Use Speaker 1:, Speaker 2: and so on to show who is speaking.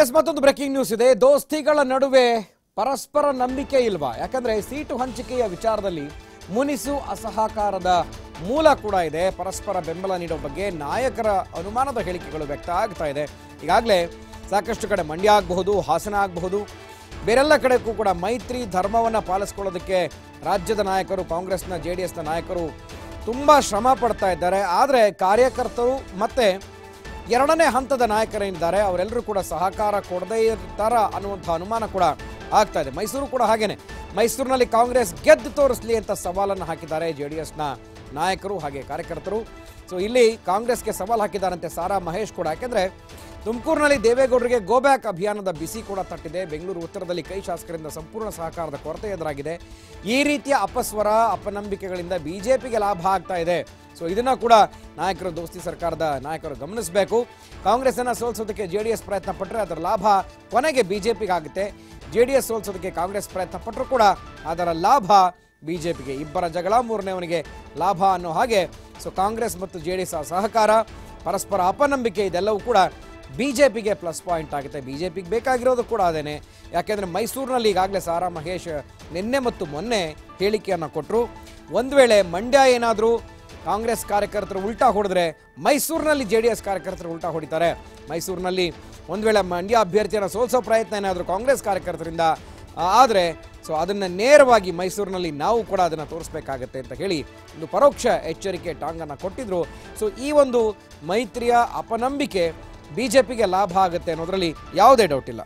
Speaker 1: S ಮತ್ತೊಂದು breaking news ಇದೆ. ದೋಸ್ತಿಗಳ ನಡುವೆ ಪರಸ್ಪರ ನಂಬಿಕೆ ಇಲ್ವಾ? ಯಾಕಂದ್ರೆ ಸೀಟು ಹಂಚಿಕೆಯ ವಿಚಾರದಲ್ಲಿ ಮುನಿಸು ಅಸಹಕಾರದ ಮೂಲ ಕೂಡ ಇದೆ. ಪರಸ್ಪರ ಬೆಂಬಲ ನೀಡೋ ಬಗ್ಗೆ ನಾಯಕರ ಅನುಮಾನದ ಹೇಳಿಕೆಗಳು ವ್ಯಕ್ತ ಆಗ್ತಾ ಇದೆ. ಈಗಾಗಲೇ ಸಾಕಷ್ಟು ಕಡೆ ಮಂಡ್ಯ ಆಗಬಹುದು, ಹಾಸನ ಆಗಬಹುದು, ಬೇರೆಲ್ಲ ಕಡೆಗೂ ಕೂಡ ಮೈತ್ರಿ ಧರ್ಮವನ್ನು ಪಾಲಿಸ್ಕೊಳ್ಳೋದಕ್ಕೆ ರಾಜ್ಯದ ನಾಯಕರು, ಕಾಂಗ್ರೆಸ್ನ ಜೆ ಡಿ ಎಸ್ನ ನಾಯಕರು ತುಂಬ ಶ್ರಮ ಪಡ್ತಾ ಇದ್ದಾರೆ. ಆದರೆ ಕಾರ್ಯಕರ್ತರು ಮತ್ತೆ ಎರಡನೇ ಹಂತದ ನಾಯಕರೇನಿದ್ದಾರೆ ಅವರೆಲ್ಲರೂ ಕೂಡ ಸಹಕಾರ ಕೊಡದೇ ಇರ್ತಾರ ಅನ್ನುವಂಥ ಅನುಮಾನ ಕೂಡ ಆಗ್ತಾ ಇದೆ. ಮೈಸೂರು ಕೂಡ ಹಾಗೇನೆ. ಮೈಸೂರಿನಲ್ಲಿ ಕಾಂಗ್ರೆಸ್ ಗೆದ್ದು ತೋರಿಸಲಿ ಅಂತ ಸವಾಲನ್ನು ಹಾಕಿದ್ದಾರೆ ಜೆ ಡಿ ಎಸ್ನ ನಾಯಕರು ಹಾಗೆ ಕಾರ್ಯಕರ್ತರು. ಸೊ ಇಲ್ಲಿ ಕಾಂಗ್ರೆಸ್ಗೆ ಸವಾಲು ಹಾಕಿದ್ದಾರಂತೆ ಸಾರಾ ಮಹೇಶ್ ಕೂಡ. ಯಾಕೆಂದ್ರೆ ತುಮಕೂರಿನಲ್ಲಿ ದೇವೇಗೌಡರಿಗೆ ಗೋ ಬ್ಯಾಕ್ ಅಭಿಯಾನದ ಬಿಸಿ ಕೂಡ ತಟ್ಟಿದೆ. ಬೆಂಗಳೂರು ಉತ್ತರದಲ್ಲಿ ಕೈ ಶಾಸಕರಿಂದ ಸಂಪೂರ್ಣ ಸಹಕಾರದ ಕೊರತೆ ಎದುರಾಗಿದೆ. ಈ ರೀತಿಯ ಅಪಸ್ವರ, ಅಪನಂಬಿಕೆಗಳಿಂದ ಬಿಜೆಪಿಗೆ ಲಾಭ ಆಗ್ತಾ ಇದೆ. ಸೊ ಇದನ್ನ ಕೂಡ ನಾಯಕರು, ದೋಸ್ತಿ ಸರ್ಕಾರದ ನಾಯಕರು ಗಮನಿಸಬೇಕು. ಕಾಂಗ್ರೆಸ್ ಅನ್ನ ಸೋಲಿಸೋದಕ್ಕೆ ಜೆ ಡಿ ಎಸ್ ಪ್ರಯತ್ನ ಪಟ್ಟರೆ ಅದರ ಲಾಭ ಕೊನೆಗೆ ಬಿಜೆಪಿಗೆ ಆಗುತ್ತೆ ಜೆ ಡಿ ಎಸ್ ಸೋಲಿಸೋದಕ್ಕೆ ಕಾಂಗ್ರೆಸ್ ಪ್ರಯತ್ನ ಪಟ್ಟರು ಕೂಡ ಅದರ ಲಾಭ ಬಿಜೆಪಿಗೆ. ಇಬ್ಬರ ಜಗಳ ಮೂರನೇವನಿಗೆ ಲಾಭ ಅನ್ನೋ ಹಾಗೆ. ಸೊ ಕಾಂಗ್ರೆಸ್ ಮತ್ತು ಜೆ ಸಹಕಾರ, ಪರಸ್ಪರ ಅಪನಂಬಿಕೆ ಇದೆಲ್ಲವೂ ಕೂಡ ಬಿಜೆಪಿಗೆ ಪ್ಲಸ್ ಪಾಯಿಂಟ್ ಆಗುತ್ತೆ. ಬಿಜೆಪಿಗೆ ಬೇಕಾಗಿರೋದು ಕೂಡ ಅದೇನೆ. ಯಾಕೆಂದರೆ ಮೈಸೂರಿನಲ್ಲಿ ಈಗಾಗಲೇ ಸಾರಾ ಮಹೇಶ್ ನಿನ್ನೆ ಮತ್ತು ಮೊನ್ನೆ ಹೇಳಿಕೆಯನ್ನು ಕೊಟ್ಟರು ಒಂದು ವೇಳೆ ಮಂಡ್ಯ ಏನಾದರೂ ಕಾಂಗ್ರೆಸ್ ಕಾರ್ಯಕರ್ತರು ಉಲ್ಟಾ ಹೊಡೆದ್ರೆ ಮೈಸೂರಿನಲ್ಲಿ ಜೆ ಡಿ ಎಸ್ ಕಾರ್ಯಕರ್ತರು ಉಲ್ಟಾ ಹೊಡಿತಾರೆ. ಮೈಸೂರಿನಲ್ಲಿ ಒಂದು ವೇಳೆ ಮಂಡ್ಯ ಅಭ್ಯರ್ಥಿಯನ್ನು ಸೋಲಿಸೋ ಪ್ರಯತ್ನ ಏನಾದರೂ ಕಾಂಗ್ರೆಸ್ ಕಾರ್ಯಕರ್ತರಿಂದ ಆದರೆ ಸೊ ಅದನ್ನು ನೇರವಾಗಿ ಮೈಸೂರಿನಲ್ಲಿ ನಾವು ಕೂಡ ಅದನ್ನು ತೋರಿಸ್ಬೇಕಾಗತ್ತೆ ಅಂತ ಹೇಳಿ ಒಂದು ಪರೋಕ್ಷ ಎಚ್ಚರಿಕೆ ಟಾಂಗನ್ನು ಕೊಟ್ಟಿದ್ರು. ಸೊ ಈ ಒಂದು ಮೈತ್ರಿಯ ಅಪನಂಬಿಕೆ ಬಿಜೆಪಿಗೆ ಲಾಭ ಆಗುತ್ತೆ ಅನ್ನೋದರಲ್ಲಿ ಯಾವುದೇ ಡೌಟ್ ಇಲ್ಲ.